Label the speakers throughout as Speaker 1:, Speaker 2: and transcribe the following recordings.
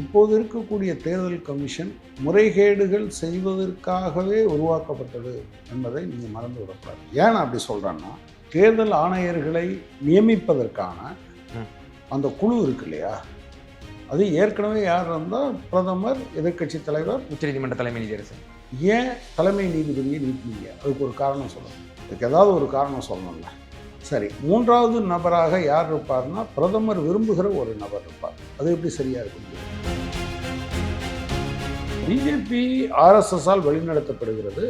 Speaker 1: இப்போது இருக்கக்கூடிய தேர்தல் கமிஷன் முறைகேடுகள் செய்வதற்காகவே உருவாக்கப்பட்டது என்பதை நீங்கள் மறந்து விடக்கூடாது. ஏன் அப்படி சொல்கிறேன்னா தேர்தல் ஆணையர்களை நியமிப்பதற்கான. அந்த குழு இருக்கு இல்லையா? அது ஏற்கனவே யார் இருந்தால் பிரதமர் எதிர்க்கட்சி தலைவர்.
Speaker 2: உச்சநீதிமன்ற தலைமை நீதியரசு
Speaker 1: ஏன் தலைமை நீதிபதியை நீக்கினீங்க அதுக்கு ஒரு காரணம் சொல்லணும் அதுக்கு ஏதாவது ஒரு காரணம் சொல்லணும்ல. சரி மூன்றாவது நபராக யார் இருப்பார்னா பிரதமர் விரும்புகிற ஒரு நபர் இருப்பார். அது எப்படி சரியா இருக்க முடியும் பிஜேபி ஆர்எஸ்எஸ்ஸால் வழிநடத்தப்படுகிறது.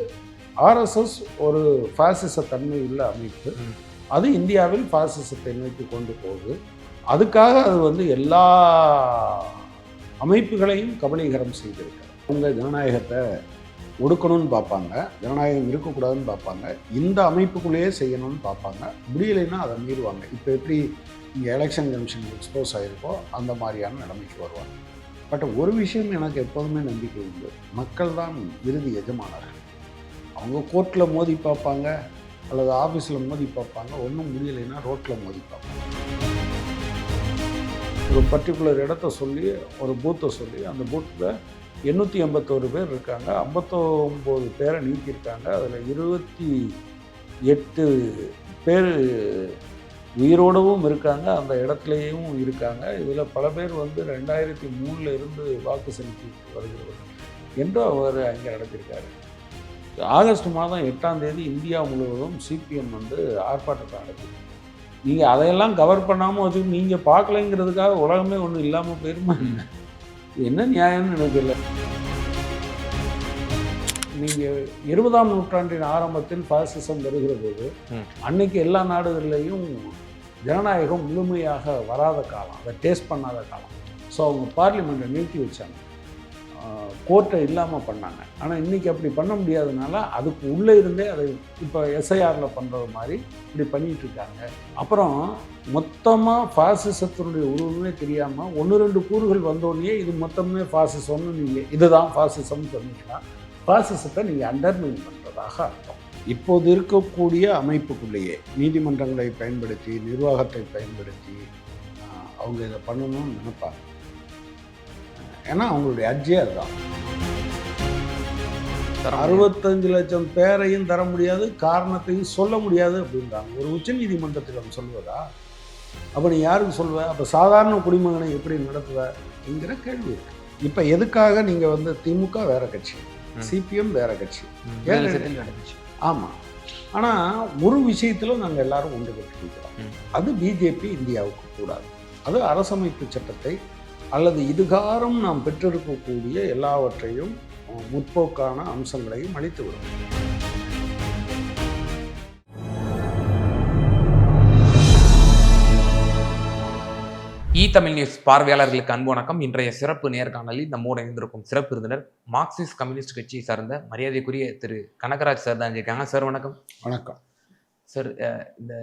Speaker 1: ஆர்எஸ்எஸ் ஒரு பாசிச தன்மை உள்ள அமைப்பு. அது இந்தியாவில் பாசிசத்தை நோக்கி கொண்டு போகுது. அதுக்காக அது வந்து எல்லா அமைப்புகளையும் கபலீகரம் செய்திருக்கிறது. உங்கள் ஜனநாயகத்தை ஒடுக்கணும்னு பார்ப்பாங்க ஜனநாயகம் இருக்கக்கூடாதுன்னு பார்ப்பாங்க இந்த அமைப்புக்குள்ளேயே செய்யணும்னு பார்ப்பாங்க. முடியலைன்னா அதை மீறுவாங்க. இப்போ எப்படி இங்கே எலெக்ஷன் கமிஷன் எக்ஸ்போஸ் ஆகிருக்கோ அந்த மாதிரியான நிலைமைக்கு வருவாங்க. பட் ஒரு விஷயம் எனக்கு எப்போதுமே நம்பிக்கை உண்டு. மக்கள் தான் இறுதி எஜமானர்கள். அவங்க கோர்ட்டில் மோதி பார்ப்பாங்க அல்லது ஆஃபீஸில் மோதி பார்ப்பாங்க ஒன்றும் முடியலைன்னா ரோட்டில் மோதி பார்ப்பாங்க. ஒரு பர்டிகுலர் இடத்த சொல்லி ஒரு பூத்தை சொல்லி அந்த பூத்தில் எண்ணூற்றி எண்பத்தோரு பேர் இருக்காங்க. ஐம்பத்தொம்போது பேரை நீக்கியிருக்காங்க. அதில் இருபத்தி எட்டு பேர் உயிரோடவும் இருக்காங்க. அந்த இடத்துலையும் இருக்காங்க. இதில் பல பேர் வந்து ரெண்டாயிரத்தி மூணில் இருந்து வாக்கு செலுத்தி வருகிறவர்கள். என்று அவர் அங்கே நடத்தியிருக்காரு ஆகஸ்ட் மாதம் எட்டாம் தேதி இந்தியா முழுவதும் சிபிஎம் வந்து ஆர்ப்பாட்டத்தை நடத்தி நீங்கள் அதையெல்லாம் கவர் பண்ணாமல் வச்சு நீங்கள் பார்க்கலைங்கிறதுக்காக உலகமே ஒன்றும் இல்லாமல் போயிருமா? என்ன என்ன நியாயம்னு எனக்கு இல்லை நீங்கள் இருபதாம் நூற்றாண்டின் ஆரம்பத்தில் பாசிசம் வருகிற போது. அன்னைக்கு எல்லா நாடுகள்லையும் ஜனநாயகம் முழுமையாக வராத காலம் அதை டேஸ்ட் பண்ணாத காலம். ஸோ அவங்க பார்லிமெண்ட்டை நிறுத்தி வச்சாங்க. கோர்ட்டை இல்லாமல் பண்ணாங்க. ஆனால் இன்றைக்கி அப்படி பண்ண முடியாதனால அதுக்கு உள்ளே இருந்தே அதை இப்போ எஸ்ஐஆரில் பண்ணுறது மாதிரி இப்படி பண்ணிகிட்ருக்காங்க அப்புறம் மொத்தமாக ஃபாசிசத்தினுடைய உருவமே தெரியாமல் ஒன்று ரெண்டு கூறுகள் வந்தோடனே இது மொத்தமே ஃபாசிசம்னு நீங்கள் இதுதான் ஃபாசிசம்னு சொன்னீங்கன்னா ஃபாசிசத்தை நீங்கள் அண்டர்மைன் பண்ணுறதாக அர்த்தம். இப்போது இருக்கக்கூடிய அமைப்புக்குள்ளேயே நீதிமன்றங்களை பயன்படுத்தி நிர்வாகத்தை பயன்படுத்தி அவங்க இதை பண்ணணும்னு நினைப்பாங்க. ஏன்னா அவங்களுடைய அர்ஜியே அதுதான். அறுபத்தஞ்சு லட்சம் பேரையும் தர முடியாது காரணத்தையும் சொல்ல முடியாது அப்படின்றாங்க. ஒரு உச்சநீதிமன்றத்திடம் சொல்வதா அப்போ நீ யாருக்கு சொல்லுவ? அப்போ சாதாரண குடிமகனை எப்படி நடத்துவ? என்கிற கேள்வி இருக்கு. இப்போ எதுக்காக நீங்கள் வந்து திமுக வேற கட்சி. சிபிஎம் வேற கட்சி? ஆமாம் ஆனால் ஒரு விஷயத்தில் நாங்கள் எல்லாரும் ஒன்று கட்டிருக்கிறோம். அது பிஜேபி இந்தியாவுக்கு கூடாது. அது அரசமைப்பு சட்டத்தை அல்லது இதுகாரம் நாம் பெற்றிருக்கக்கூடிய எல்லாவற்றையும் முற்போக்கான அம்சங்களையும் அளித்துவிடும்
Speaker 2: இ தமிழ் நியூஸ் பார்வையாளர்களுக்கு அன்பு வணக்கம். இன்றைய சிறப்பு நேர்காணலில் நம்மோடு இணைந்திருக்கும் சிறப்பு விருந்தினர் மார்க்சிஸ்ட் கம்யூனிஸ்ட் கட்சியை சார்ந்த மரியாதைக்குரிய திரு கனகராஜ் சார் தான் இருக்காங்க சார் வணக்கம்.
Speaker 1: வணக்கம்.
Speaker 2: சார் இந்த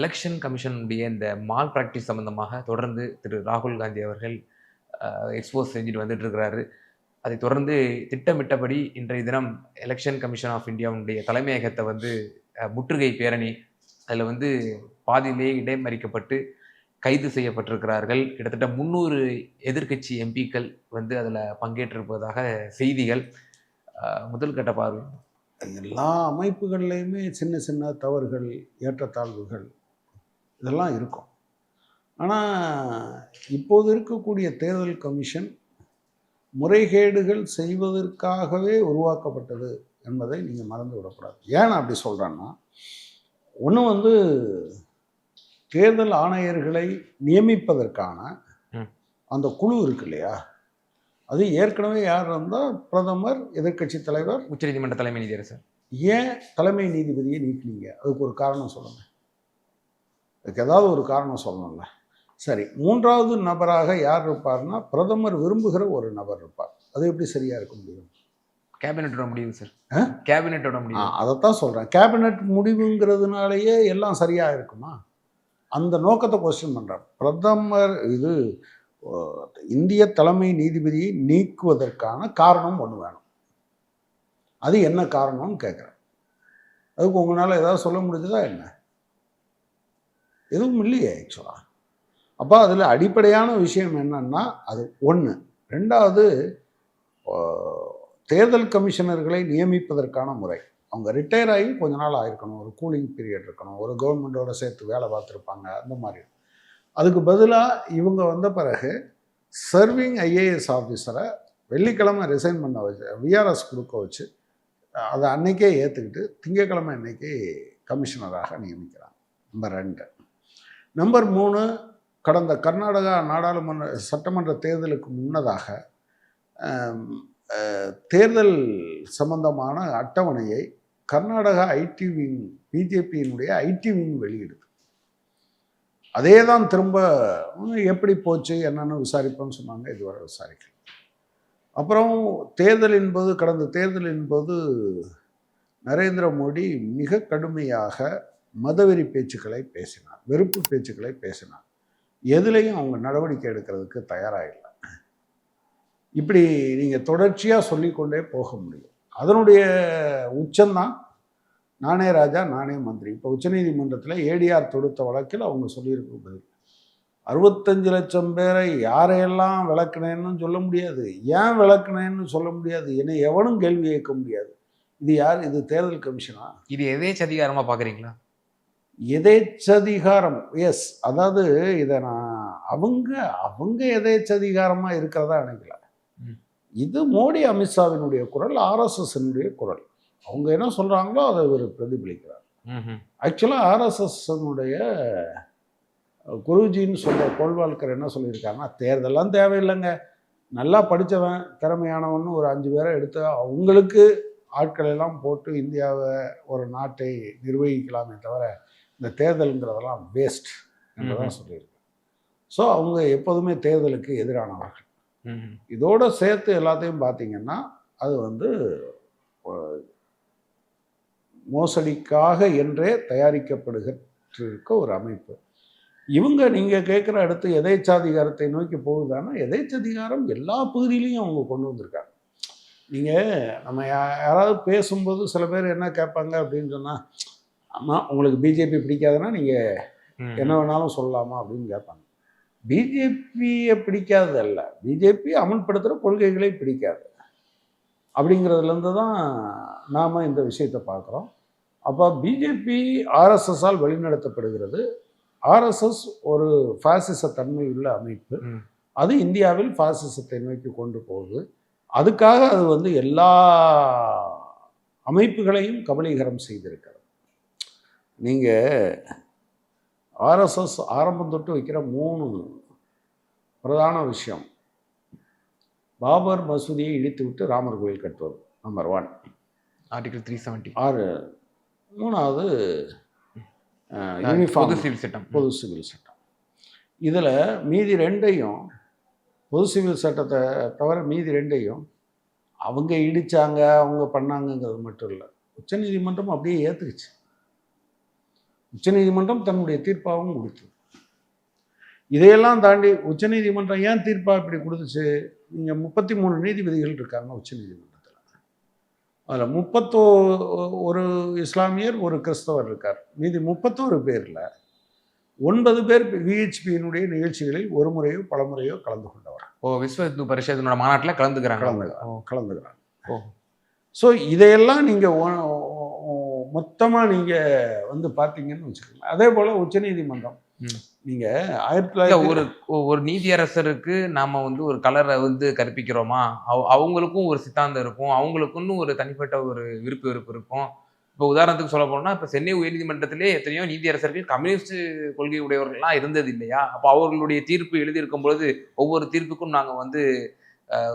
Speaker 2: எலெக்ஷன் கமிஷனுடைய இந்த மால் பிராக்டிஸ் சம்பந்தமாக தொடர்ந்து திரு ராகுல் காந்தி அவர்கள் எக்ஸ்போஸ் செஞ்சுட்டு வந்துட்டுருக்கிறாரு. அதை தொடர்ந்து திட்டமிட்டபடி இன்றைய தினம் எலெக்ஷன் கமிஷன் ஆஃப் இந்தியாவுடைய தலைமையகத்தை வந்து முற்றுகை பேரணி அதில் வந்து பாதியிலேயே இடைமறிக்கப்பட்டு கைது செய்யப்பட்டிருக்கிறார்கள். கிட்டத்தட்ட முந்நூறு எதிர்க்கட்சி எம்பிக்கள் வந்து அதில் பங்கேற்றிருப்பதாக செய்திகள். முதல் கட்ட பார்வை.
Speaker 1: எல்லா அமைப்புகள்லேயுமே சின்ன சின்ன தவறுகள் ஏற்றத்தாழ்வுகள் இதெல்லாம் இருக்கும். ஆனால் இப்போது இருக்கக்கூடிய தேர்தல் கமிஷன் முறைகேடுகள் செய்வதற்காகவே உருவாக்கப்பட்டது என்பதை நீங்கள் மறந்து விடக்கூடாது. ஏன் அப்படி சொல்கிறேன்னா ஒன்று வந்து தேர்தல் ஆணையர்களை நியமிப்பதற்கான. அந்த குழு இருக்கு இல்லையா? அது ஏற்கனவே யார் இருந்தால் பிரதமர் எதிர்க்கட்சி தலைவர்.
Speaker 2: உச்சநீதிமன்ற தலைமை நீதியரசர்.
Speaker 1: ஏன் தலைமை நீதிபதியை நீக்கினீங்க அதுக்கு ஒரு காரணம் சொல்லுங்க. அதுக்கு ஏதாவது ஒரு காரணம் சொல்லணும்ல. சரி மூன்றாவது நபராக யார் இருப்பார்னா பிரதமர் விரும்புகிற ஒரு நபர் இருப்பார். அது எப்படி சரியா இருக்க முடியும்?
Speaker 2: கேபினட்டோட முடிவு சார்? கேபினட்டோட முடிவு.
Speaker 1: அதைத்தான் சொல்றேன். கேபினட் முடிவுங்கிறதுனாலயே எல்லாம் சரியா இருக்குமா? அந்த நோக்கத்தை கொஸ்டின் பண்றேன். பிரதமர் இது இந்திய தலைமை நீதிபதியை நீக்குவதற்கான காரணம் ஒன்று வேணும். அது என்ன காரணம்னு கேட்குறேன் அதுக்கு உங்களால் ஏதாவது சொல்ல முடிஞ்சதா என்ன? எதுவும் இல்லையே ஆக்சுவலாக அப்போ அதில் அடிப்படையான விஷயம் என்னன்னா அது ஒன்று ரெண்டாவது தேர்தல் கமிஷனர்களை நியமிப்பதற்கான முறை. அவங்க ரிட்டையர் ஆகி கொஞ்ச நாள் ஆயிருக்கணும். ஒரு கூலிங் பீரியட் இருக்கணும். ஒரு கவர்மெண்ட்டோட சேர்த்து வேலை பார்த்துருப்பாங்க. அந்த மாதிரி. அதுக்கு பதிலாக இவங்க வந்த பிறகு சர்விங் ஐஏஎஸ் ஆஃபீஸரை வெள்ளிக்கிழமை ரிசைன் பண்ண வச்சு விஆர்எஸ் கொடுக்க வச்சு அதை அன்னைக்கே ஏற்றுக்கிட்டு திங்கக்கிழமை அன்னைக்கு கமிஷனராக நியமிக்கிறாங்க. நம்பர் ரெண்டு. நம்பர் மூணு கடந்த கர்நாடகா நாடாளுமன்ற சட்டமன்ற தேர்தலுக்கு முன்னதாக தேர்தல் சம்பந்தமான அட்டவணையை கர்நாடகா ஐடி விங் பிஜேபியினுடைய ஐடி விங் வெளியிடுது. அதே தான் திரும்ப எப்படி போச்சு என்னன்னு விசாரிப்போம்னு சொன்னாங்க இதுவரை விசாரிக்கல. அப்புறம் தேர்தலின் போது கடந்த தேர்தலின் போது நரேந்திர மோடி மிக கடுமையாக மதவெறி பேச்சுக்களை பேசினார் வெறுப்பு பேச்சுக்களை பேசினார். எதுலேயும் அவங்க நடவடிக்கை எடுக்கிறதுக்கு தயாராக இல்லை இப்படி நீங்கள் தொடர்ச்சியாக சொல்லிக்கொண்டே போக முடியும். அதனுடைய உச்சம்தான் நானே ராஜா நானே மந்திரி. இப்போ உச்சநீதிமன்றத்தில் ஏடிஆர் தொடுத்த வழக்கில் அவங்க சொல்லியிருக்க பதில். அறுபத்தஞ்சு லட்சம் பேரை யாரையெல்லாம் விளக்குனேன்னு சொல்ல முடியாது. ஏன் விளக்குனேன்னு சொல்ல முடியாது என்னை எவனும் கேள்வி கேட்க முடியாது. இது யார்? இது தேர்தல் கமிஷனா?
Speaker 2: இது எதேச்ச அதிகாரமா பார்க்குறீங்களா
Speaker 1: எதேச்சதிகாரம். எஸ் அதாவது இதை நான் அவங்க அவங்க எதேச்சதிகாரமாக இருக்கிறதா நினைக்கல. இது மோடி அமித்ஷாவினுடைய குரல் ஆர்எஸ்எஸ்னுடைய குரல். அவங்க என்ன சொல்கிறாங்களோ அதை இவர் பிரதிபலிக்கிறார். ஆக்சுவலாக ஆர்எஸ்எஸ்னுடைய குருஜின்னு சொல்கிற கோல்வால்கர் என்ன சொல்லியிருக்காங்கன்னா தேர்தலாம் தேவையில்லைங்க. நல்லா படித்தவன் திறமையானவன்னு ஒரு அஞ்சு பேரை எடுத்து அவங்களுக்கு ஆட்களை எல்லாம் போட்டு இந்தியாவை ஒரு நாட்டை நிர்வகிக்கலாமே தவிர இந்த தேர்தலுங்கிறதெல்லாம் வேஸ்ட் என்றுதான் சொல்லியிருக்கேன் ஸோ அவங்க எப்போதுமே தேர்தலுக்கு எதிரானவர்கள். இதோட சேர்த்து எல்லாத்தையும் பார்த்தீங்கன்னா அது வந்து மோசடிக்காக என்றே தயாரிக்கப்படுகிற ஒரு அமைப்பு. இவங்க நீங்கள் கேட்குற அடுத்து எதேச்சாதிகாரத்தை நோக்கி போகுதானா எதேச்சதிகாரம் எல்லா பகுதியிலையும் அவங்க கொண்டு வந்திருக்காங்க. நீங்கள் நம்ம யாராவது பேசும்போது சில பேர் என்ன கேட்பாங்க அப்படின்னு சொன்னால் ஆமாம் உங்களுக்கு பிஜேபி பிடிக்காதுன்னா நீங்கள். என்ன வேணாலும் சொல்லலாமா அப்படின்னு கேட்பாங்க. பிஜேபியை பிடிக்காது அல்ல பிஜேபி அமல்படுத்துகிற கொள்கைகளை பிடிக்காது. அப்படிங்கிறதுலேருந்து தான் நாம் இந்த விஷயத்தை பார்க்குறோம். அப்போ பிஜேபி ஆர்எஸ்எஸ்ஸால் வழிநடத்தப்படுகிறது. ஆர்எஸ்எஸ் ஒரு பாசிச தன்மை உள்ள அமைப்பு. அது இந்தியாவில் பாசிசத்தை நோக்கி கொண்டு போகுது. அதுக்காக அது வந்து எல்லா அமைப்புகளையும் கபலீகரம் செய்திருக்கிறது. நீங்கள் ஆர்எஸ்எஸ் ஆரம்பம் தொட்டு வைக்கிற மூணு பிரதான விஷயம். பாபர் மசூதியை இடித்து விட்டு ராமர் கோயில் கட்டுவது number one
Speaker 2: article three seventy
Speaker 1: ஆறு. மூணாவது
Speaker 2: பொது
Speaker 1: யூனிஃபார்ம்
Speaker 2: சிவில் சட்டம்.
Speaker 1: பொது சிவில் சட்டம். இதில் மீதி ரெண்டையும் பொது சிவில் சட்டத்தை தவிர மீதி ரெண்டையும் அவங்க இடிச்சாங்க அவங்க பண்ணாங்கங்கிறது மட்டும் இல்லை. உச்சநீதிமன்றம் அப்படியே ஏற்றுக்குச்சு உச்சநீதிமன்றம் தன்னுடைய தீர்ப்பாகவும் கொடுத்தது. இதையெல்லாம் தாண்டி உச்சநீதிமன்றம் ஏன் தீர்ப்பாக இப்படி கொடுத்துச்சு? நீங்கள் முப்பத்தி மூணு நீதிபதிகள் இருக்காங்க உச்சநீதிமன்றத்தில். அதில் முப்பத்தோ ஒரு இஸ்லாமியர் ஒரு கிறிஸ்தவர் இருக்கார். மீதி முப்பத்தோரு பேரில் ஒன்பது பேர் விஹெச்பியினுடைய நிகழ்ச்சிகளில் ஒரு முறையோ பல முறையோ கலந்து கொண்டவர்.
Speaker 2: ஓ விஸ்வ இந்து பரிஷத்தினோட மாநாட்டுல கலந்துக்கிறாங்க.
Speaker 1: கலந்துக்கிறாங்க. கலந்துக்கிறாங்க.
Speaker 2: ஓ.
Speaker 1: ஸோ இதையெல்லாம் நீங்கள் மொத்தமாக நீங்கள் வந்து பார்த்தீங்கன்னு வச்சுக்கோங்க அதே போல் உச்சநீதிமன்றம். நீங்கள் ஆயிரத்தி தொள்ளாயிரத்தி
Speaker 2: ஒரு ஒரு நீதியரசருக்கு நாம வந்து ஒரு கலரை வந்து கற்பிக்கிறோமா? அவ- அவங்களுக்கும் ஒரு சித்தாந்தம் இருக்கும். அவங்களுக்குன்னு ஒரு தனிப்பட்ட ஒரு விருப்பு வெறுப்பு இருக்கும். இப்போ உதாரணத்துக்கு சொல்ல போனா இப்போ சென்னை உயர்நீதிமன்றத்திலே எத்தனையோ நீதியரசர்கள் கம்யூனிஸ்ட் கொள்கை உடையவர்கள்லாம் இருந்தது இல்லையா? அப்போ அவர்களுடைய தீர்ப்பு எழுதியிருக்கும் பொழுது ஒவ்வொரு தீர்ப்புக்கும் நாங்க வந்து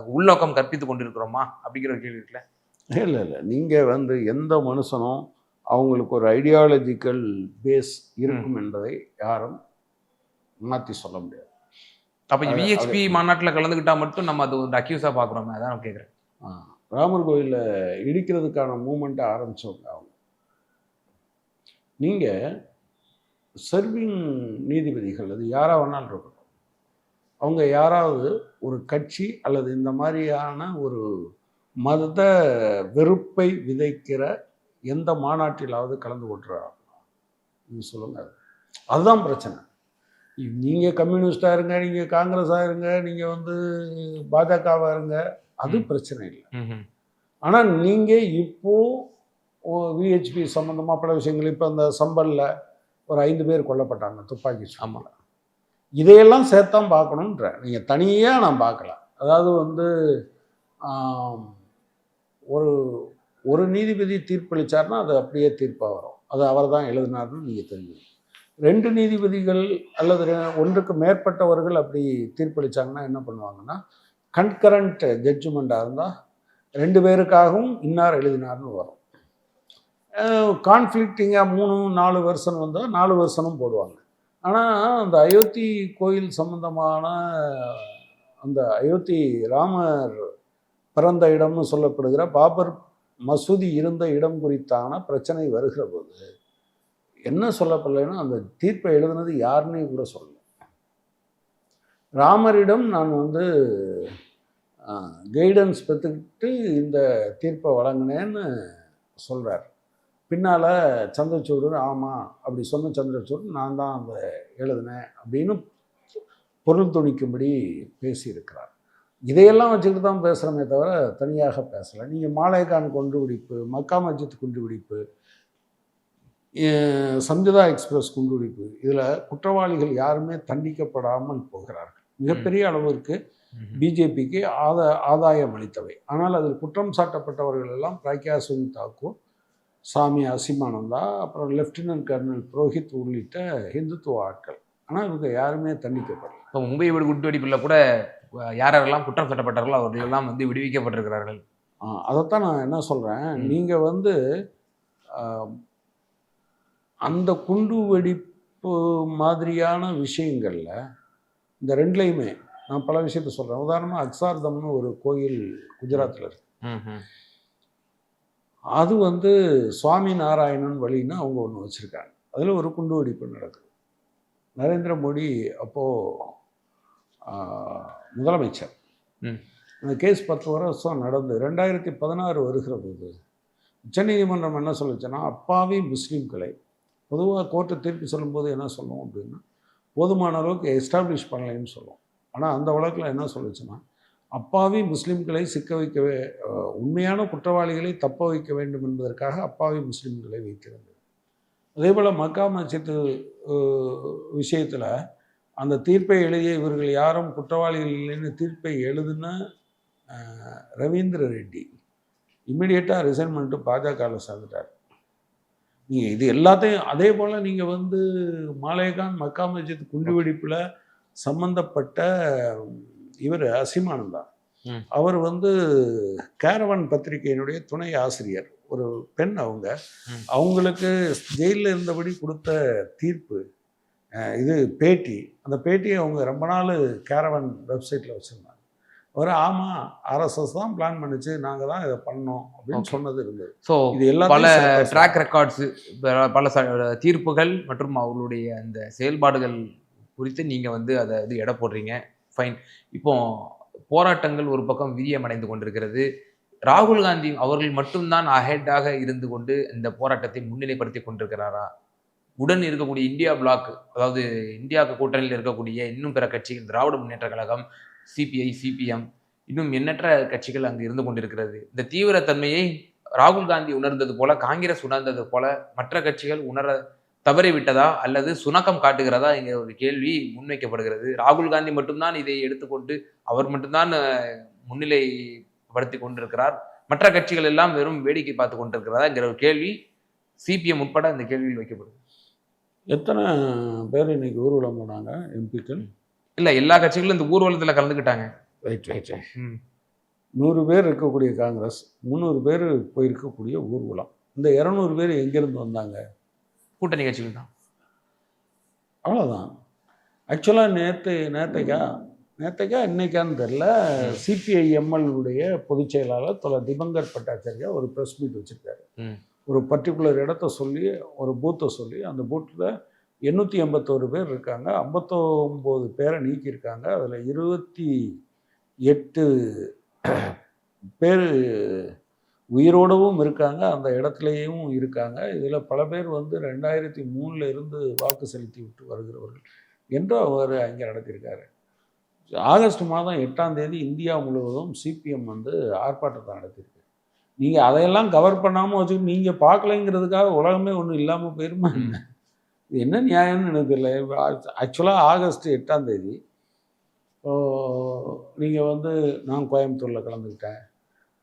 Speaker 2: உள்நோக்கம் கற்பித்து கொண்டிருக்கிறோமா? அப்படிங்கிற ஒரு கேள்வி இருக்குல்ல.
Speaker 1: இல்லை இல்லை. நீங்கள் வந்து எந்த மனுஷனும் அவங்களுக்கு ஒரு ஐடியாலஜிக்கல் பேஸ் இருக்கும் என்பதை யாரும் மாற்றி சொல்ல முடியாது.
Speaker 2: அப்ப விஹெச்பி மாநாட்டுல கலந்துக்கிட்டா மட்டும் நம்ம அது ஒரு அக்யூஸா பாக்குறோமே அதான் நான் கேக்குறேன்.
Speaker 1: ஆ, ராமர் கோயிலை இடிக்கிறதுக்கான மூமெண்ட்டை ஆரம்பிச்சவங்க அவங்க. நீங்கள் சர்விங் நீதிபதிகள் அது யாராக வேணாலும் இருக்கட்டும். அவங்க யாராவது ஒரு கட்சி அல்லது இந்த மாதிரியான ஒரு மத வெறுப்பை விதைக்கிற எந்த மாநாட்டிலாவது கலந்து கொண்டுறாங்களா நீங்கள் சொல்லுங்க அது. அதுதான் பிரச்சனை நீங்கள் கம்யூனிஸ்டாக இருங்க நீங்கள் காங்கிரஸாக இருங்க நீங்கள் வந்து பாஜகவாக இருங்க அது. பிரச்சனை இல்லை. ஆனால் நீங்கள் இப்போ விஹெச்பி சம்மந்தமாக பல விஷயங்கள் இப்போ அந்த சம்பலில் ஒரு ஐந்து பேர் கொல்லப்பட்டாங்க துப்பாக்கி
Speaker 2: ஆமா.
Speaker 1: சூட்டில் இதையெல்லாம் சேர்த்தான் பார்க்கணுன்ற நீங்கள் தனியாக நான் பார்க்கல அதாவது வந்து ஒரு ஒரு நீதிபதி தீர்ப்பளித்தார்னா அது அப்படியே தீர்ப்பாக வரும். அது அவர் தான் எழுதினார்னு நீங்கள் தெரிஞ்சுக்கணும். ரெண்டு நீதிபதிகள் அல்லது ஒன்றுக்கு மேற்பட்டவர்கள் அப்படி தீர்ப்பளித்தாங்கன்னா என்ன பண்ணுவாங்கன்னா கன்கரண்ட் ஜட்ஜ்மெண்ட்டாக இருந்தால் ரெண்டு பேருக்காகவும் இன்னார் எழுதினார்னு வரும். கான்ஃப்ளிக்டிங்காக மூணு நாலு வருஷம் வந்தால் நாலு வருஷமும் போடுவாங்க. ஆனால் அந்த அயோத்தி கோயில் சம்பந்தமான அந்த அயோத்தி ராமர் பிறந்த இடம்னு சொல்லப்படுகிற பாபர் மசூதி இருந்த இடம் குறித்தான பிரச்சனை வருகிற போது என்ன சொல்லப்படலைன்னா அந்த தீர்ப்பை எழுதுனது யாருன்னே கூட சொல்ல ராமரிடம் நான் வந்து கைடன்ஸ் பெற்றுக்கிட்டு இந்த தீர்ப்பை வழங்கினேன்னு சொல்கிறார் பின்னால் சந்திரச்சூடு ஆமாம் அப்படி சொன்ன சந்திரச்சூடு நான் தான் அந்த எழுதினேன் அப்படின்னு பொருள் துணிக்கும்படி பேசியிருக்கிறார். இதையெல்லாம் வச்சுக்கிட்டு தான் பேசுகிறோமே தவிர தனியாக பேசலை. நீங்கள் மாலேகான் குண்டுபிடிப்பு மக்கா மஸ்ஜித் குண்டுபிடிப்பு சம்ஜதா எக்ஸ்பிரஸ் குண்டுபிடிப்பு இதில் குற்றவாளிகள் யாருமே தண்டிக்கப்படாமல் போகிறார்கள். மிகப்பெரிய அளவிற்கு. பிஜேபிக்கு ஆத ஆதாயம் அளித்தவை. ஆனால் அதில் குற்றம் சாட்டப்பட்டவர்கள் எல்லாம் பிரக்யா சிங் தாக்கூர் சாமி அசிமானந்தா அப்புறம் லெப்டினன்ட் கர்னல் புரோஹித் உள்ளிட்ட ஹிந்துத்துவ ஆட்கள். ஆனால் இவங்க யாருமே தண்டிக்கப்படல.
Speaker 2: இப்போ மும்பை வீடு குண்டுவெடிப்புல கூட யாரெல்லாம் குற்றம் சாட்டப்பட்டார்களோ அவர்கள் எல்லாம் வந்து விடுவிக்கப்பட்டிருக்கிறார்கள்.
Speaker 1: அதைத்தான் நான் என்ன சொல்கிறேன். நீங்கள் வந்து அந்த குண்டு வெடிப்பு மாதிரியான விஷயங்களில் இந்த ரெண்டுலேயுமே நான் பல விஷயத்த சொல்கிறேன் உதாரணமாக அக்சார்தம்னு ஒரு கோயில் குஜராத்தில் இருக்கு. அது வந்து சுவாமி நாராயணன் வழின்னு அவங்க ஒன்று வச்சுருக்காங்க. அதில் ஒரு குண்டு வெடிப்பு நடக்குது. நரேந்திர மோடி அப்போது முதலமைச்சர். அந்த கேஸ் பத்து வருஷம் நடந்து ரெண்டாயிரத்தி பதினாறு வருகிற போது உச்சநீதிமன்றம் என்ன சொல்லுச்சுன்னா அப்பாவி முஸ்லீம்களை பொதுவாக கோர்ட்டு தீர்ப்பு சொல்லும்போது என்ன சொல்லுவோம் அப்படின்னா போதுமான அளவுக்கு எஸ்டாப்ளிஷ் பண்ணலைன்னு சொல்லுவோம். ஆனால் அந்த வழக்கில் என்ன சொல்லுச்சுன்னா அப்பாவி முஸ்லீம்களை சிக்க வைக்கவே உண்மையான குற்றவாளிகளை தப்ப வைக்க வேண்டும் என்பதற்காக அப்பாவி முஸ்லீம்களை வைத்திருந்தது. அதே போல் மக்கா மஸ்ஜித்து விஷயத்தில் அந்த தீர்ப்பை எழுதிய இவர்கள் யாரும் குற்றவாளிகள் இல்லைன்னு தீர்ப்பை எழுதுன ரவீந்திர ரெட்டி. இம்மிடியேட்டாக ரிசைன் பண்ணிட்டு பாஜகவில் சேர்ந்துட்டார் நீங்கள் இது எல்லாத்தையும் அதே போல் நீங்கள் வந்து மாலேகான் மக்கா மஸ்ஜித் குண்டுவெடிப்பில் சம்பந்தப்பட்ட இவர் அசிமானந்தா. அவர் வந்து கேரவன் பத்திரிகையினுடைய துணை ஆசிரியர். ஒரு பெண் அவங்க. அவங்களுக்கு ஜெயிலில் இருந்தபடி கொடுத்த தீர்ப்பு இது பேட்டி. அந்த பேட்டியை அவங்க ரொம்ப நாள் கேரவன் வெப்சைட்டில் வச்சுருந்தாங்க. அவர் ஆமாம் ஆர்எஸ்எஸ் தான் பிளான் பண்ணுச்சு நாங்கள் தான் இதை பண்ணோம் அப்படின்னு. சொன்னது இருந்தது.
Speaker 2: ஸோ
Speaker 1: இது
Speaker 2: பல
Speaker 1: எல்லாத்தையும் சேர்த்தா
Speaker 2: ட்ராக் ரெக்கார்ட்ஸ் பல தீர்ப்புகள் மற்றும் அவர்களுடைய அந்த செயல்பாடுகள் குறித்து நீங்க வந்து அதை இது எடை போடுறீங்க. ஃபைன் இப்போ போராட்டங்கள் ஒரு பக்கம் வீரியமடைந்து கொண்டிருக்கிறது. ராகுல் காந்தி அவர்கள் மட்டும்தான் அஹெட்டாக இருந்து கொண்டு இந்த போராட்டத்தை முன்னிலைப்படுத்தி கொண்டிருக்கிறாரா? உடன் இருக்கக்கூடிய இந்தியா பிளாக் அதாவது இந்தியா கூட்டணியில் இருக்கக்கூடிய இன்னும் பிற கட்சிகள் திராவிட முன்னேற்ற கழகம் சிபிஐ சிபிஎம் இன்னும் எண்ணற்ற கட்சிகள் அங்கு இருந்து கொண்டிருக்கிறது. இந்த தீவிரத்தன்மையை ராகுல் காந்தி உணர்ந்தது போல காங்கிரஸ் உணர்ந்தது போல மற்ற கட்சிகள் உணர தவறிவிட்டதா அல்லது சுணக்கம் காட்டுகிறதா என்கிற ஒரு கேள்வி முன்வைக்கப்படுகிறது. ராகுல் காந்தி மட்டும்தான் இதை எடுத்துக்கொண்டு அவர் மட்டும்தான் முன்னிலைப்படுத்தி கொண்டிருக்கிறார். மற்ற கட்சிகள் எல்லாம் வெறும் வேடிக்கை பார்த்து கொண்டிருக்கிறதா என்கிற ஒரு கேள்வி சிபிஎம் உட்பட இந்த கேள்வியில் வைக்கப்படுது
Speaker 1: எத்தனை பேர் இன்னைக்கு ஊர்வலம் போனாங்க எம்பிக்கள்
Speaker 2: இல்ல எல்லா கட்சிகளும் இந்த ஊர்வலத்துல கலந்துக்கிட்டாங்க.
Speaker 1: Right right right. நூறு பேர் இருக்கக்கூடிய காங்கிரஸ் முந்நூறு பேர் போயிருக்கக்கூடிய ஊர்வலம். இந்த இரநூறு பேர் எங்கேருந்து வந்தாங்க?
Speaker 2: கூட்டணி கட்சிகள் தான்.
Speaker 1: அவ்வளோதான் ஆக்சுவலாக நேற்று நேற்றைக்கா நேற்றைக்கா இன்னைக்கான்னு தெரில சிபிஐ எம்எல்னுடைய பொதுச் செயலாளர் தொலை திபங்கர் பட்டாச்சாரியா ஒரு ப்ரெஸ் மீட் வச்சுருக்காரு. ஒரு பர்டிகுலர் இடத்த சொல்லி ஒரு பூத்தை சொல்லி அந்த பூத்தில் எண்ணூற்றி எண்பத்தோரு பேர் இருக்காங்க. ஐம்பத்தொம்போது பேரை நீக்கியிருக்காங்க. அதில் இருபத்தி எட்டு பேர் உயிரோடவும் இருக்காங்க. அந்த இடத்துலையும் இருக்காங்க. இதில் பல பேர் வந்து ரெண்டாயிரத்தி மூணில் இருந்து வாக்கு செலுத்தி விட்டு வருகிறவர்கள் என்று அவர் அங்கே நடத்தியிருக்காரு. ஆகஸ்ட் மாதம் எட்டாம் தேதி இந்தியா முழுவதும் சிபிஎம் வந்து ஆர்ப்பாட்டத்தை நடத்தியிருக்கு. நீங்கள் அதையெல்லாம் கவர் பண்ணாமல் வச்சு நீங்கள் பார்க்கலைங்கிறதுக்காக உலகமே ஒன்றும் இல்லாமல் போயிருமா என்ன? இது என்ன நியாயம்னு எனக்கு தெரியல. ஆக்சுவலாக ஆகஸ்ட் எட்டாம் தேதி நீங்கள் வந்து நான் கோயம்புத்தூரில் கலந்துக்கிட்டேன்.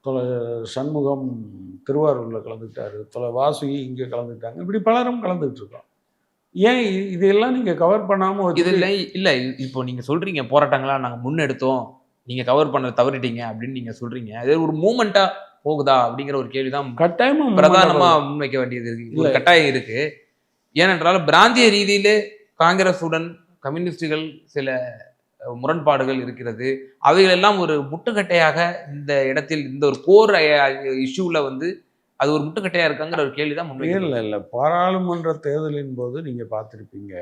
Speaker 1: தொலை சண்முகம் திருவாரூரில் கலந்துக்கிட்டாரு. தொலை வாசுகி இங்கே கலந்துக்கிட்டாங்க. இப்படி பலரும் கலந்துக்கிட்டு இருக்கோம். ஏன் இ- இதெல்லாம் நீங்கள் கவர் பண்ணாமல்
Speaker 2: இது இல்லை இல்ல இப்போ நீங்க சொல்றீங்க போராட்டங்களா நாங்க முன்னெடுத்தோம். நீங்க கவர் பண்ண தவறிட்டீங்க அப்படின்னு நீங்க சொல்றீங்க. அது ஒரு மூமெண்டா போகுதா அப்படிங்கிற ஒரு கேள்விதான்
Speaker 1: கட்டாயமாக
Speaker 2: பிரதானமா முன்வைக்க வேண்டியது இருக்கு. ஒரு. கட்டாயம் இருக்கு. ஏனென்றால் பிராந்திய ரீதியிலே காங்கிரசுடன் கம்யூனிஸ்டுகள் சில முரண்பாடுகள் இருக்கிறது. அவைகள் எல்லாம் ஒரு முட்டுக்கட்டையாக இந்த இடத்தில் இந்த ஒரு கோர் இஷ்யூல வந்து அது ஒரு முட்டுக்கட்டையா இருக்காங்கிற ஒரு கேள்விதான்
Speaker 1: இல்லை இல்லை. பாராளுமன்ற தேர்தலின் போது நீங்கள் பார்த்துருப்பீங்க.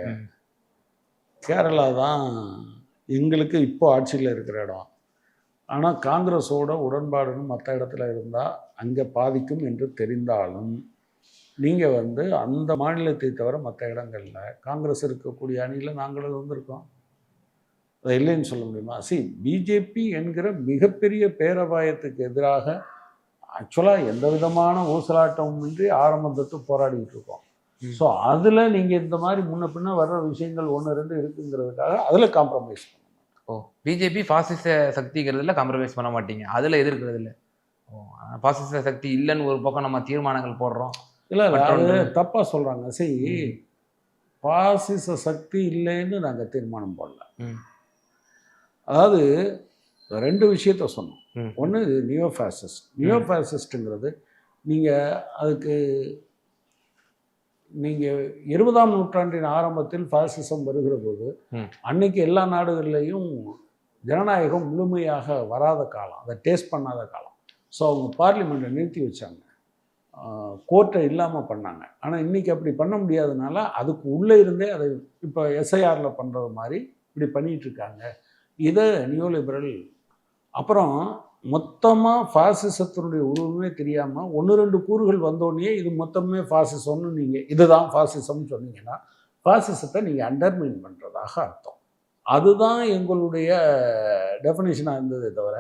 Speaker 1: கேரளா தான் எங்களுக்கு இப்போ ஆட்சியில் இருக்கிற இடம். ஆனால் காங்கிரஸோட உடன்பாடுன்னு மற்ற இடத்துல இருந்தால் அங்கே பாதிக்கும் என்று தெரிந்தாலும் நீங்கள் வந்து அந்த மாநிலத்தை தவிர மற்ற இடங்களில் காங்கிரஸ் இருக்கக்கூடிய அணியில் நாங்களும் வந்திருக்கோம் அதை இல்லைன்னு சொல்ல முடியுமா? சி பிஜேபி என்கிற மிகப்பெரிய பேரபாயத்துக்கு எதிராக ஆக்சுவலாக எந்த விதமான ஊசலாட்டமின்றி ஆரம்பம் தொட்டு போராடிட்டு இருக்கோம். ஸோ அதில் நீங்கள் இந்த மாதிரி முன்ன பின்ன வர்ற விஷயங்கள் ஒன்று ரெண்டு இருக்குங்கிறதுக்காக அதில் காம்ப்ரமைஸ்
Speaker 2: ஓ பிஜேபி பாசிச சக்திங்கிறதுல காம்ப்ரமைஸ் பண்ண மாட்டீங்க. அதுல எதிர்க்கிறது இல்ல? ஓ பாசிச சக்தி இல்லைன்னு ஒரு பக்கம் நம்ம தீர்மானங்கள் போடுறோம்.
Speaker 1: இல்லை அது தப்பாக சொல்கிறாங்க சரி. பாசிச சக்தி இல்லைன்னு நாங்கள் தீர்மானம் போடல. அதாவது ரெண்டு விஷயத்த சொன்னோம். ஒன்று நியோ ஃபேசிஸ்ட் நியோ ஃபேசிஸ்ட்டுங்கிறது நீங்கள் அதுக்கு நீங்கள் இருபதாம் நூற்றாண்டின் ஆரம்பத்தில் ஃபாசிசம் வருகிற போது. அன்னைக்கு எல்லா நாடுகள்லையும் ஜனநாயகம் முழுமையாக வராத காலம் அதை டேஸ்ட் பண்ணாத காலம். ஸோ அவங்க பார்லிமெண்ட்டை நிறுத்தி வச்சாங்க. கோர்ட்டை இல்லாமல் பண்ணாங்க. ஆனால் இன்றைக்கி அப்படி பண்ண முடியாதனால அதுக்கு உள்ளே இருந்தே அதை இப்போ எஸ்ஐஆரில் பண்ணுறது மாதிரி இப்படி பண்ணிகிட்டு இருக்காங்க. இதை நியோலிபரல் அப்புறம் மொத்தமாக ஃபாசிசத்தினுடைய உருவமே தெரியாமல் ஒன்று ரெண்டு கூறுகள் வந்தோடனே இது மொத்தமே ஃபாசிசம்னு நீங்கள் இதுதான் ஃபாசிசம்னு சொன்னீங்கன்னா ஃபாசிசத்தை நீங்கள் அண்டர்மைன் பண்ணுறதாக அர்த்தம். அதுதான் எங்களுடைய டெஃபினேஷனாக இருந்ததே தவிர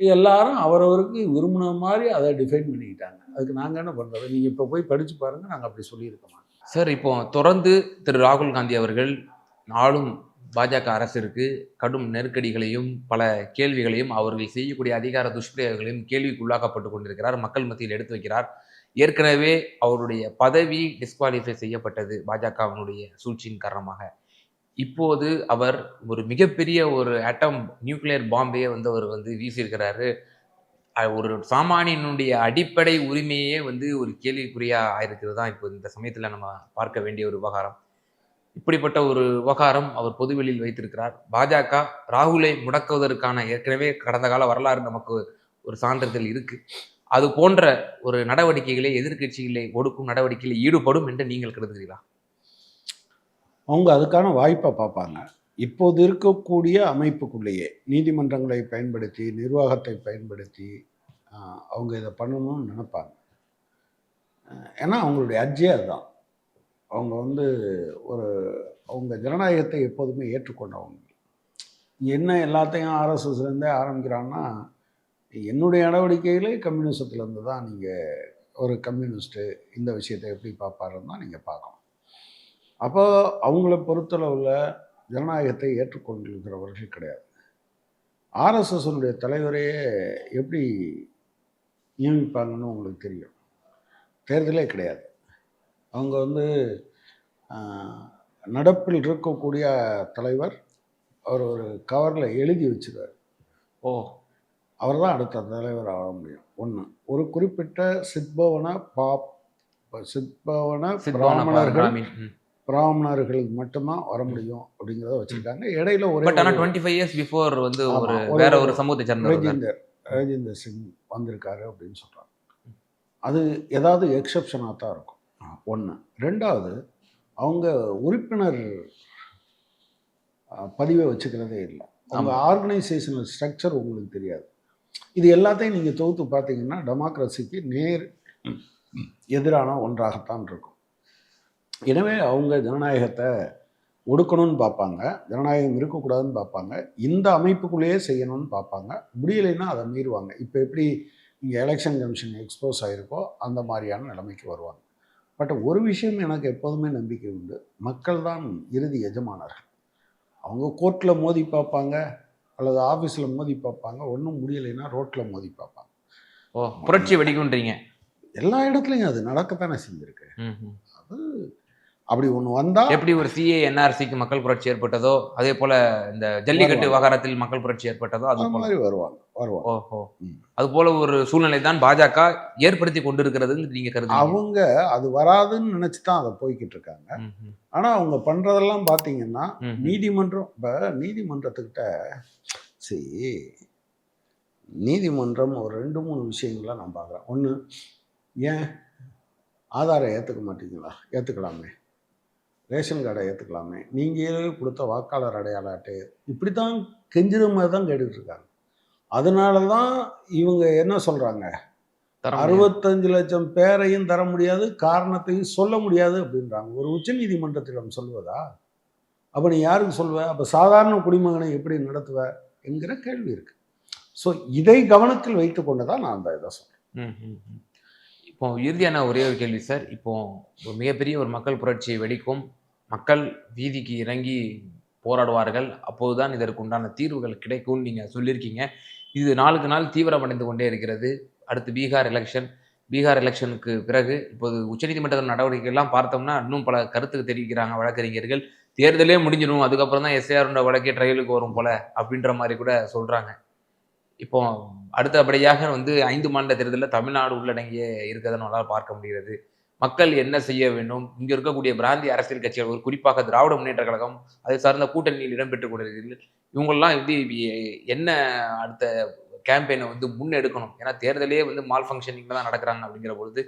Speaker 1: எல்லாரும் அவரவருக்கு விரும்பின மாதிரி அதை டிஃபைன் பண்ணிக்கிட்டாங்க. அதுக்கு நாங்கள் என்ன பண்ணுறது நீங்கள் இப்போ போய் படித்து பாருங்கள் நாங்கள் அப்படி சொல்லியிருக்க மாட்டோம்
Speaker 2: சார் இப்போ தொடர்ந்து திரு ராகுல் காந்தி அவர்கள் நாளும் பாஜக அரசிற்கு கடும் நெருக்கடிகளையும் பல கேள்விகளையும் அவர்கள் செய்யக்கூடிய அதிகார துஷ்பிரயோகங்களையும் கேள்விக்குள்ளாக்கப்பட்டு கொண்டிருக்கிறார் மக்கள் மத்தியில் எடுத்து வைக்கிறார். ஏற்கனவே அவருடைய பதவி டிஸ்குவாலிஃபை செய்யப்பட்டது பாஜகவினுடைய சூழ்ச்சியின் காரணமாக. இப்போது அவர் ஒரு மிகப்பெரிய ஒரு அட்டம் நியூக்ளியர் பாம்பையே வந்து அவர் வந்து வீசியிருக்கிறாரு. ஒரு சாமானியனுடைய அடிப்படை உரிமையே வந்து ஒரு கேள்விக்குறியாக இருக்கிறது தான் இப்போ இந்த சமயத்தில் நம்ம பார்க்க வேண்டிய ஒரு விவகாரம். இப்படிப்பட்ட ஒரு விவகாரம் அவர் பொதுவெளியில் வைத்திருக்கிறார். பாஜக ராகுலை முடக்குவதற்கான ஏற்கனவே கடந்த கால வரலாறு நமக்கு ஒரு சான்றிதழ் இருக்கு. அது போன்ற ஒரு நடவடிக்கைகளை எதிர்க்கட்சிகளை ஒடுக்கும் நடவடிக்கையில் ஈடுபடும் என்று நீங்கள் கருதுகிறீர்களா?
Speaker 1: அவங்க அதுக்கான வாய்ப்பை பார்ப்பாங்க. இப்போது இருக்கக்கூடிய அமைப்புக்குள்ளேயே நீதிமன்றங்களை பயன்படுத்தி நிர்வாகத்தை பயன்படுத்தி அவங்க இதை பண்ணணும்னு நினைப்பாங்க. ஏன்னா அவங்களுடைய அர்ஜியே அதுதான். அவங்க வந்து ஒரு அவங்க ஜனநாயகத்தை எப்போதுமே ஏற்றுக்கொண்டவங்க. என்ன எல்லாத்தையும் ஆர்எஸ்எஸ்லேருந்தே ஆரம்பிக்கிறான்னா என்னுடைய நடவடிக்கைகளே கம்யூனிசத்துலேருந்து தான் நீங்கள் ஒரு கம்யூனிஸ்ட்டு இந்த விஷயத்தை எப்படி பார்ப்பாருன்னு தான் நீங்கள் பார்க்கணும். அப்போ அவங்கள பொறுத்தளவில் ஜனநாயகத்தை ஏற்றுக்கொண்டிருக்கிறவர்கள் கிடையாது. ஆர்எஸ்எஸ்னுடைய தலைவரையே எப்படி நியமிப்பாங்கன்னு உங்களுக்கு தெரியும். தேர்தலே கிடையாது. அவங்க வந்து நடப்பில் இருக்கக்கூடிய தலைவர் அவர் ஒரு கவரில் எழுதி வச்சிருவார்.
Speaker 2: ஓ
Speaker 1: அவர் தான் அடுத்த தலைவர் ஆக முடியும். ஒன்று ஒரு குறிப்பிட்ட சித்பவன பாப் சித்பவன பிராமணர்கள் பிராமணர்களுக்கு மட்டும்தான் வர முடியும் அப்படிங்கிறத வச்சிருக்காங்க. இடையில ஒரே
Speaker 2: பட் ஆனா
Speaker 1: ஒரு
Speaker 2: டுவெண்ட்டி ஃபைவ் இயர்ஸ் பிஃபோர் வந்து ஒரு வேற ஒரு சமூகத்தை சேர்ந்தவர்
Speaker 1: ரஜிந்தர் ரஜிந்தர் சிங் வந்திருக்காரு அப்படின்னு சொல்கிறாங்க அது ஏதாவது எக்ஸப்ஷனாக தான் இருக்கும். ஒன்று ரெண்டாவது அவங்க உறுப்பினர் பதிவை வச்சுக்கிறதே இல்லை. அவங்க ஆர்கனைசேஷனல் ஸ்ட்ரக்சர் உங்களுக்கு தெரியாது. இது எல்லாத்தையும் நீங்கள் தொகுத்து பார்த்தீங்கன்னா டெமோக்ரஸிக்கு நேர் எதிரான ஒன்றாகத்தான் இருக்கும். எனவே அவங்க ஜனநாயகத்தை ஒடுக்கணும்னு பார்ப்பாங்க. ஜனநாயகம் இருக்கக்கூடாதுன்னு பார்ப்பாங்க. இந்த அமைப்புக்குள்ளேயே செய்யணும்னு பார்ப்பாங்க. முடியலைன்னா அதை மீறுவாங்க. இப்போ எப்படி இங்கே எலெக்ஷன் கமிஷன் எக்ஸ்போஸ் ஆகிருக்கோ அந்த மாதிரியான நிலைமைக்கு வருவாங்க. பட் ஒரு விஷயம் எனக்கு எப்போதுமே நம்பிக்கை உண்டு. மக்கள் தான் இறுதி எஜமானர்கள். அவங்க கோர்ட்டில் மோதி பார்ப்பாங்க அல்லது ஆஃபீஸில் மோதி பார்ப்பாங்க ஒன்றும் முடியலைன்னா ரோட்டில் மோதி பார்ப்பாங்க.
Speaker 2: ஓ புரட்சி வெடிக்குன்றீங்க
Speaker 1: எல்லா இடத்துலையும் அது நடக்கத்தானே செஞ்சுருக்கு. அது அப்படி ஒன்று வந்தால்
Speaker 2: எப்படி ஒரு சிஏ என்ஆர்சிக்கு மக்கள் புரட்சி ஏற்பட்டதோ அதே போல இந்த ஜல்லிக்கட்டு. விவகாரத்தில் மக்கள் புரட்சி ஏற்பட்டதோ அது
Speaker 1: மாதிரி வருவாங்க வருவாங்க.
Speaker 2: ஓஹோ. அது போல ஒரு சூழ்நிலை தான் பாஜக ஏற்படுத்தி கொண்டிருக்கிறதுன்னு நீங்க கருதுறீங்க.
Speaker 1: அவங்க அது வராதுன்னு நினச்சி தான் அதை போய்கிட்டு இருக்காங்க. ஆனால் அவங்க பண்ணுறதெல்லாம் பார்த்தீங்கன்னா. நீதிமன்றம் இப்போ நீதிமன்றத்துக்கிட்ட சரி நீதிமன்றம் ஒரு ரெண்டு மூணு விஷயங்களை நான் பார்க்குறேன் ஒன்று ஏன்? ஆதாரை ஏற்றுக்க மாட்டீங்களா? ஏற்றுக்கலாமே ரேஷன் கார்டை ஏற்றுக்கலாமே நீங்களே கொடுத்த வாக்காளர் அடையாள அட்டை இப்படி தான் கெஞ்சுற மாதிரி தான் இருக்காங்க. அதனால தான் இவங்க என்ன சொல்கிறாங்க. அறுபத்தஞ்சு லட்சம் பேரையும் தர முடியாது காரணத்தையும் சொல்ல முடியாது அப்படின்றாங்க. ஒரு உச்ச நீதிமன்றத்திடம் சொல்வதா? அப்போ நீ யாருக்கு சொல்வ? அப்போ சாதாரண குடிமகனை எப்படி நடத்துவ? என்கிற கேள்வி இருக்கு. ஸோ இதை கவனத்தில் வைத்து கொண்டு தான் நான் அந்த இதை
Speaker 2: ம். இப்போ இறுதியான ஒரே ஒரு கேள்வி சார். இப்போ ஒரு மிகப்பெரிய ஒரு மக்கள் புரட்சி வெடிக்கும் மக்கள் வீதிக்கு இறங்கி போராடுவார்கள். அப்போதுதான் இதற்கு உண்டான தீர்வுகள் கிடைக்கும்னு நீங்கள் சொல்லியிருக்கீங்க. இது நாளுக்கு நாள் தீவிரமடைந்து கொண்டே இருக்கிறது. அடுத்து பீகார் எலெக்ஷன் பீகார் எலெக்ஷனுக்கு பிறகு இப்போது உச்சநீதிமன்ற நடவடிக்கைகள்லாம் பார்த்தோம்னா இன்னும் பல கருத்துக்கு தெரிவிக்கிறாங்க வழக்கறிஞர்கள். தேர்தலே முடிஞ்சிடும். அதுக்கப்புறம் தான் எஸ்ஏஆர் வழக்கே ட்ரையலுக்கு வரும் போல அப்படின்ற மாதிரி கூட சொல்கிறாங்க இப்போ அடுத்தபடியாக வந்து ஐந்து மாநில தேர்தலில் தமிழ்நாடு உள்ளடங்கிய இருக்கிறத நம்மளால் பார்க்க முடிகிறது. மக்கள் என்ன செய்ய வேண்டும் இங்க இருக்கக்கூடிய பிராந்திய அரசியல் கட்சிகள் ஒரு குறிப்பாக திராவிட முன்னேற்ற கழகம் அதை சார்ந்த கூட்டணியில் இடம்பெற்றுக் கொண்டிருக்கிறீர்கள் இவங்கெல்லாம் வந்து என்ன அடுத்த கேம்பெயினை வந்து முன்னெடுக்கணும் ஏன்னா தேர்தலே வந்து மால் ஃபங்க்ஷனிங்ல தான் நடக்கிறாங்க அப்படிங்கிற பொழுது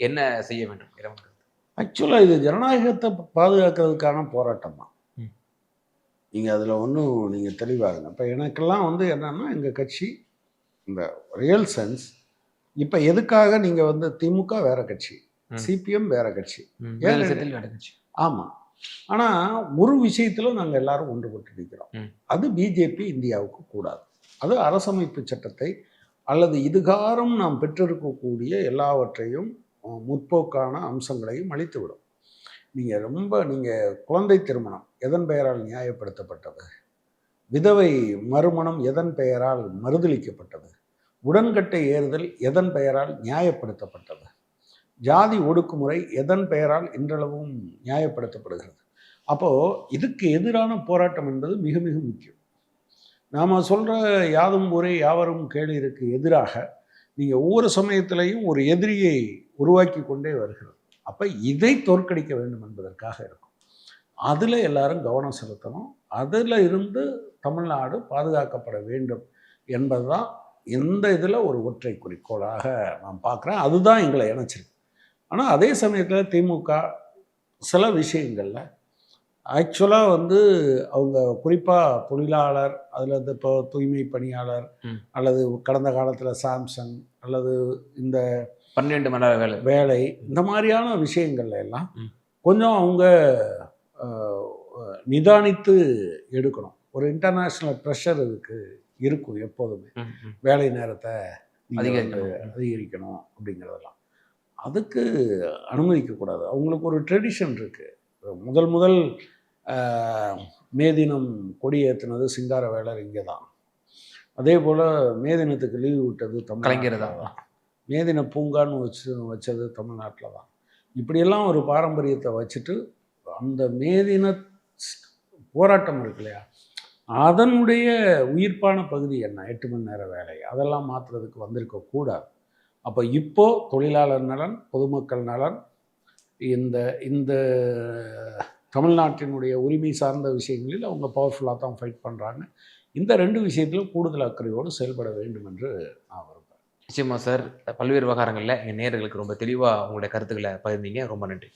Speaker 2: என்ன செய்ய வேண்டும் இறைவன்.
Speaker 1: ஆக்சுவலாக இது ஜனநாயகத்தை பாதுகாக்கிறதுக்கான போராட்டம் தான். நீங்கள் அதில் ஒன்றும் நீங்கள் தெளிவாகுங்க இப்போ எனக்கெல்லாம் வந்து என்னன்னா எங்கள் கட்சி இந்த ரியல் சென்ஸ் இப்போ எதுக்காக நீங்கள் வந்து திமுக வேற கட்சி. சிபிஎம் வேற கட்சி.
Speaker 2: நடந்துச்சு.
Speaker 1: ஆமாம் ஆனால் ஒரு விஷயத்தில் நாங்கள் எல்லாரும் ஒன்றுபட்டு நிற்கிறோம். அது பிஜேபி இந்தியாவுக்கு கூடாது. அது அரசமைப்பு சட்டத்தை அல்லது இதுகாரம் நாம் பெற்றிருக்கக்கூடிய எல்லாவற்றையும் முற்போக்கான அம்சங்களையும் அழித்துவிடும். நீங்கள் ரொம்ப நீங்கள் குழந்தை திருமணம் எதன் பெயரால் நியாயப்படுத்தப்பட்டது? விதவை மறுமணம் எதன் பெயரால் மறுதளிக்கப்பட்டது உடன்கட்டை ஏறுதல் எதன் பெயரால் நியாயப்படுத்தப்பட்டது? ஜாதி ஒடுக்குமுறை எதன் பெயரால் இன்றளவும் நியாயப்படுத்தப்படுகிறது? அப்போது இதுக்கு எதிரான போராட்டம் என்பது மிக மிக முக்கியம். நாம் சொல்கிற யாதும் ஊரே யாவரும் கேளிருக்கு எதிராக நீங்கள் ஒவ்வொரு சமயத்திலையும் ஒரு எதிரியை உருவாக்கி கொண்டே வருகிறது. அப்போ இதை தோற்கடிக்க வேண்டும் என்பதற்காக இருக்கும். அதில் எல்லாரும் கவனம் செலுத்தணும். அதில் இருந்து தமிழ்நாடு பாதுகாக்கப்பட வேண்டும் என்பதுதான் எந்த இதில் ஒரு ஒற்றை குறிக்கோளாக நான் பார்க்குறேன். அதுதான் எங்களை இணைச்சிருக்கு. ஆனால் அதே சமயத்தில் திமுக சில விஷயங்களில் ஆக்சுவலாக வந்து அவங்க குறிப்பாக தொழிலாளர் அதில் இந்த இப்போ தூய்மை பணியாளர். அல்லது கடந்த காலத்தில் சாம்சங் அல்லது இந்த
Speaker 2: பன்னிரெண்டு மணி நேர வேலை
Speaker 1: வேலை இந்த மாதிரியான விஷயங்கள்ல எல்லாம். கொஞ்சம் அவங்க நிதானித்து எடுக்கணும் ஒரு இன்டர்நேஷ்னல் ப்ரெஷர் இதுக்கு இருக்கும் எப்போதுமே. வேலை நேரத்தை.
Speaker 2: அதிகரிக்கணும்
Speaker 1: அப்படிங்கிறதெல்லாம் அதுக்கு அனுமதிக்கக்கூடாது. அவங்களுக்கு ஒரு ட்ரெடிஷன் இருக்குது முதல் முதல் மே தினம் கொடி ஏற்றுனது சிங்கார வேலர் இங்கே தான். அதே போல் மே தினத்துக்கு லீவு விட்டது
Speaker 2: கலைஞர்
Speaker 1: தமிழ்நாட்டில் தான். மே தின பூங்கான்னு வச்சு வச்சது தமிழ்நாட்டில் தான். இப்படியெல்லாம் ஒரு பாரம்பரியத்தை வச்சுட்டு அந்த மே தின போராட்டம் இருக்கு இல்லையா? அதனுடைய உயிர்ப்பான பகுதி என்ன? எட்டு மணி நேர வேலை. அதெல்லாம் மாற்றுறதுக்கு வந்திருக்க கூடாது அப்போ இப்போ தொழிலாளர் நலன் பொதுமக்கள் நலன் இந்த இந்த தமிழ்நாட்டினுடைய உரிமை சார்ந்த விஷயங்களில் அவங்க பவர்ஃபுல்லாக தான் ஃபைட் பண்ணுறாங்க இந்த ரெண்டு விஷயத்திலும் கூடுதல் அக்கறையோடு செயல்பட வேண்டும் என்று நான் விரும்புகிறேன்
Speaker 2: நிச்சயமா சார் பல்வேறு விவகாரங்களில் எங்கள் நேயர்களுக்கு ரொம்ப தெளிவாக உங்களுடைய கருத்துக்களை பகிர்ந்தீங்க. ரொம்ப நன்றி.